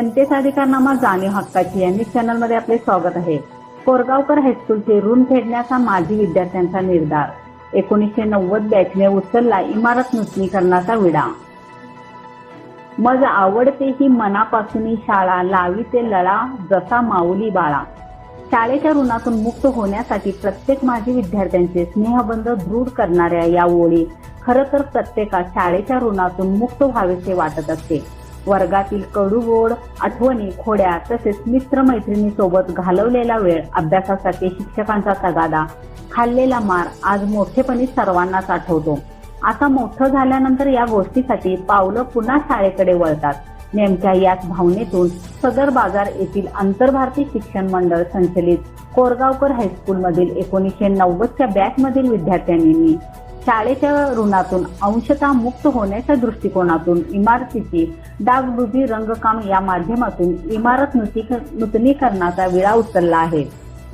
जनतेचा अधिकारनामा जाणीव हक्काची या न्यूज चॅनलमध्ये आपले स्वागत आहे. कोरगावकर हायस्कूलचे ऋण फेडण्याचा माजी विद्यार्थ्यांचा निर्धार. एकोणीसशे नव्वद बॅचने उचलला इमारत नूतनीकरणाचा विडा. मज आवडते ही मनापासून शाळा लावी ते लळा जसा माऊली बाळा. शाळेच्या ऋणातून मुक्त होण्यासाठी प्रत्येक माजी विद्यार्थ्यांचे स्नेहबंध दृढ करणाऱ्या या ओळी खरं तर प्रत्येकास शाळेच्या ऋणातून मुक्त व्हावेसे वाटत असते. वर्गातील कडू गोड आठवणी खोड्या तसेच मित्रमैत्रिणी सोबत घालवलेला वेळ अभ्यासासाठी शिक्षकांचा तगादा. खाल्लेला मार आज मोठेपणी सर्वांनाच आठवतो. आता मोठं झाल्यानंतर या गोष्टीसाठी पावलं पुन्हा शाळेकडे वळतात. नेमक्या याच भावनेतून सदर बाजार येथील आंतरभारती शिक्षण मंडळ संचलित कोरगावकर हायस्कूलमधील एकोणीसशे नव्वदच्या बॅचमधील विद्यार्थ्यांनी शाळेच्या ऋणातून अंशतः मुक्त होण्याच्या दृष्टिकोनातून इमारतीची डागडुजी रंगकाम या माध्यमातून इमारत नूतनीकरणाचा विळा उचलला आहे.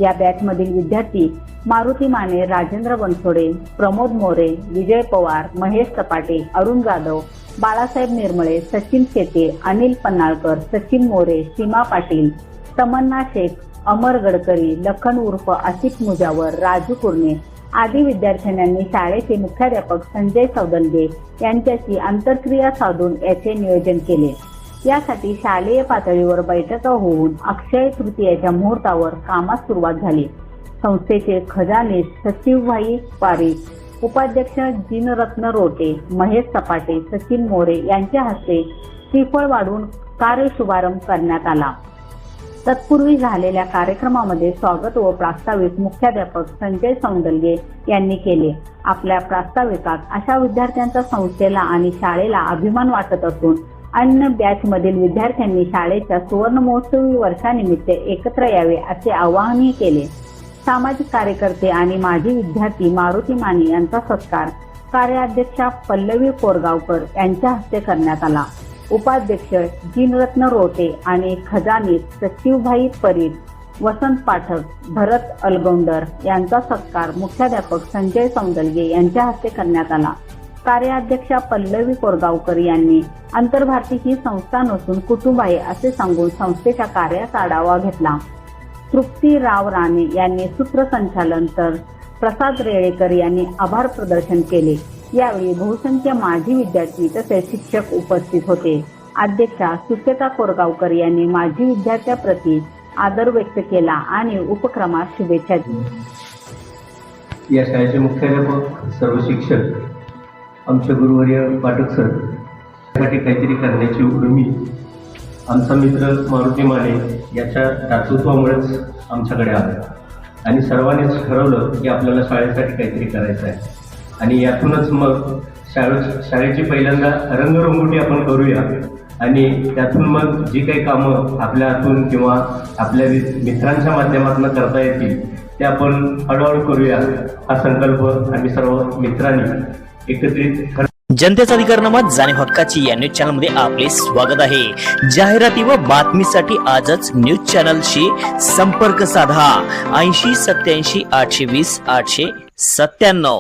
या बॅचमधील विद्यार्थी मारुती माने राजेंद्र बनसोडे प्रमोद मोरे विजय पवार महेश सपाटे अरुण जाधव बाळासाहेब निर्मळे सचिन शेते अनिल पन्नाळकर सचिन मोरे सीमा पाटील तमन्ना शेख अमर गडकरी लखन उर्फ आसिफ मुजावर राजू कुर्णे आदी विद्यार्थ्यांनी शाळेचे मुख्याध्यापक संजय सौदलगे यांच्याशी आंतरक्रिया साधून याचे नियोजन केले. यासाठी शालेय पातळीवर बैठका होऊन अक्षय तृतीयाच्या मुहूर्तावर कामास सुरुवात झाली. संस्थेचे खजाने सचिवभाई पारीख उपाध्यक्ष जिनरत्न रोटे महेश सपाटे सचिन मोरे यांच्या हस्ते श्रीफळ वाढून कार्य शुभारंभ करण्यात आला. तत्पूर्वी झालेल्या कार्यक्रमामध्ये स्वागत व प्रास्ताविक मुख्याध्यापक संजय सौंदल्ये यांनी केले. आपल्या प्रास्ताविकात अशा विद्यार्थ्यांचा संस्थेला आणि शाळेला अभिमान वाटत असून अन्य बॅच मधील विद्यार्थ्यांनी शाळेच्या सुवर्ण महोत्सवी वर्षानिमित्त एकत्र यावे असे आवाहनही केले. सामाजिक कार्यकर्ते आणि माजी विद्यार्थी मारुती माने यांचा सत्कार कार्याध्यक्षा पल्लवी कोरगावकर यांच्या हस्ते करण्यात आला. उपाध्यक्ष जिनरत्न रोटे आणि खजानीत सचिवभाई परीद वसंत पाठक भरत अलगोंडर यांचा सत्कार मुख्याध्यापक संजय सौंदलगे यांच्या हस्ते करण्यात आला. कार्याध्यक्षा पल्लवी कोरगावकर यांनी आंतरभारती ही संस्था नसून कुटुंब आहे असे सांगून संस्थेच्या कार्याचा आढावा घेतला. तृप्ती राव राणे यांनी सूत्रसंचालन तर प्रसाद रेळेकर यांनी आभार प्रदर्शन केले. यावेळी बहुसंख्य माजी विद्यार्थी तसेच शिक्षक उपस्थित होते. अध्यक्षा सुचेता कोरगावकर यांनी माजी विद्यार्थ्याप्रती आदर व्यक्त केला आणि उपक्रमास शुभेच्छा दिली या शाळेचे मुख्याध्यापक सर्व शिक्षक आमचे गुरुवर्य पाठक सर यासाठी काहीतरी करण्याची उर्मी आमचा मित्र मारुती माने याच्या दातृत्वामुळेच आमच्याकडे आला. आणि सर्वांनीच ठरवलं की आपल्याला शाळेसाठी काहीतरी करायचं आहे. आणि यातूनच मग शाळे शाळेची पहिल्यांदा रंगरंगोटी आपण करूया. आणि त्यातून मग जी काही कामं आपल्या हातून किंवा आपल्या मित्रांच्या माध्यमातून करता येतील ते आपण हळूहळू करूया. हा संकल्प आम्ही सर्व मित्रांनी एकत्रित जनतेचा अधिकार अधिकारनामा जाणीव हक्काची या न्यूज चॅनलमध्ये आपले स्वागत आहे. जाहिराती व बातमीसाठी आजच न्यूज चॅनलशी संपर्क साधा. ऐंशी सत्याऐंशी आठशे वीस आठशे सत्त्याण्णव.